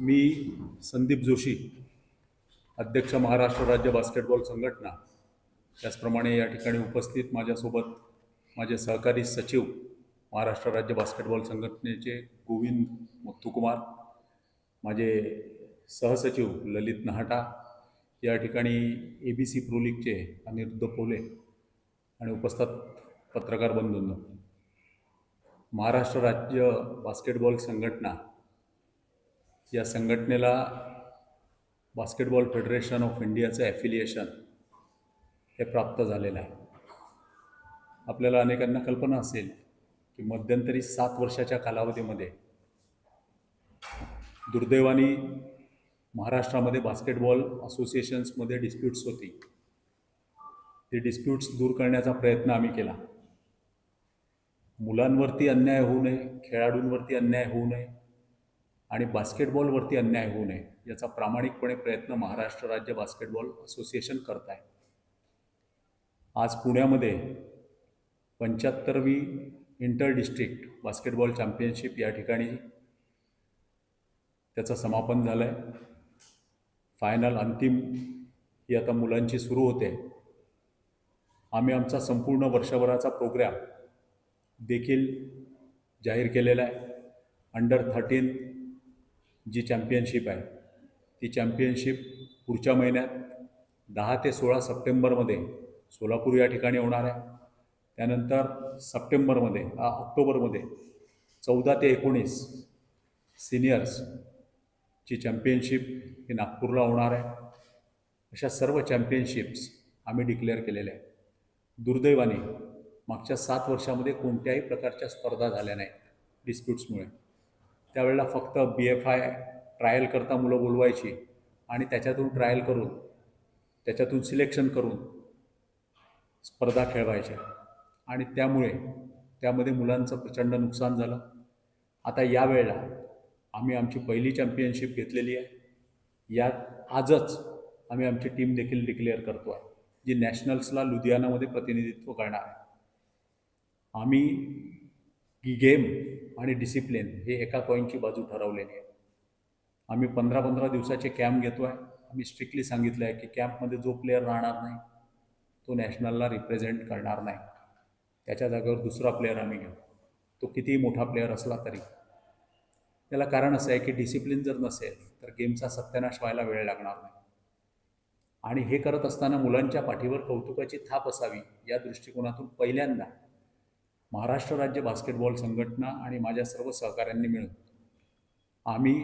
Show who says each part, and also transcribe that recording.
Speaker 1: मी संदीप जोशी अध्यक्ष महाराष्ट्र राज्य बास्केटबॉल संघटना. त्याचप्रमाणे या ठिकाणी उपस्थित माझ्यासोबत माझे सहकारी सचिव महाराष्ट्र राज्य बास्केटबॉल संघटनेचे गोविंद मुत्तुकुमार माझे सहसचिव ललित नहाटा या ठिकाणी ए बी सी प्रो लीगचे अनिरुद्ध पोले आणि उपस्थित पत्रकार बंधूंनो. महाराष्ट्र राज्य बास्केटबॉल संघटना या संघटनेला बास्केटबॉल फेडरेशन ऑफ इंडियाचं ॲफिलिएशन हे प्राप्त झालेलं आहे. आपल्याला अनेकांना कल्पना असेल की मध्यंतरी सात वर्षाच्या कालावधीमध्ये दुर्दैवानी महाराष्ट्रामध्ये बास्केटबॉल असोसिएशन्समध्ये डिस्प्यूट्स होती. ती डिस्प्यूट्स दूर करण्याचा प्रयत्न आम्ही केला. मुलांवरती अन्याय होऊ नये खेळाडूंवरती अन्याय होऊ नये आणि बास्केटबॉलवरती अन्याय होऊ नये याचा प्रामाणिकपणे प्रयत्न महाराष्ट्र राज्य बास्केटबॉल असोसिएशन करत आहे आज पुण्यामध्ये पंच्याहत्तरवी इंटर डिस्ट्रिक्ट बास्केटबॉल चॅम्पियनशिप या ठिकाणी त्याचं समापन झालं आहे फायनल अंतिम ही आता मुलांची सुरू होते. आम्ही आमचा संपूर्ण वर्षभराचा प्रोग्रॅम देखील जाहीर केलेला आहे. अंडर थर्टीन जी चॅम्पियनशिप आहे ती चॅम्पियनशिप पुढच्या महिन्यात दहा ते सोळा सप्टेंबरमध्ये सोलापूर या ठिकाणी होणार आहे. त्यानंतर सप्टेंबरमध्ये ऑक्टोबरमध्ये चौदा ते एकोणीस सिनियर्सची चॅम्पियनशिप ही नागपूरला होणार आहे. अशा सर्व चॅम्पियनशिप्स आम्ही डिक्लेअर केलेल्या आहेत. दुर्दैवाने मागच्या सात वर्षामध्ये कोणत्याही प्रकारच्या स्पर्धा झाल्या नाहीत डिस्प्यूट्समुळे. त्यावेळेला फक्त बी एफ आय ट्रायल करता मुलं बोलवायची आणि त्याच्यातून ट्रायल करून त्याच्यातून सिलेक्शन करून स्पर्धा खेळवायच्या. आणि त्यामुळे त्यामध्ये मुलांचं प्रचंड नुकसान झालं. आता यावेळेला आम्ही आमची पहिली चॅम्पियनशिप घेतलेली आहे. यात आजच आम्ही आमची टीम देखील डिक्लेअर करतो आहे जी नॅशनल्सला लुधियानामध्ये प्रतिनिधित्व करणार आहे. आम्ही गेम आणि डिसिप्लिन हे एका कॉईनची बाजू ठरवलेली आहे. आम्ही पंधरा पंधरा दिवसाचे कॅम्प घेतो आहे आम्ही स्ट्रिक्टली सांगितलं आहे की कॅम्पमध्ये जो प्लेअर राहणार नाही तो नॅशनलला रिप्रेझेंट करणार नाही. त्याच्या जागेवर दुसरा प्लेअर आम्ही घेऊ. तो कितीही मोठा प्लेअर असला तरी. त्याला कारण असं आहे की डिसिप्लिन जर नसेल तर गेमचा सत्यानाश व्हायला वेळ लागणार नाही. आणि हे करत असताना मुलांच्या पाठीवर कौतुकाची थाप असावी या दृष्टिकोनातून पहिल्यांदा महाराष्ट्र राज्य बास्केटबॉल संघटना आणि माझ्या सर्व सहकाऱ्यांनी मिळून आम्ही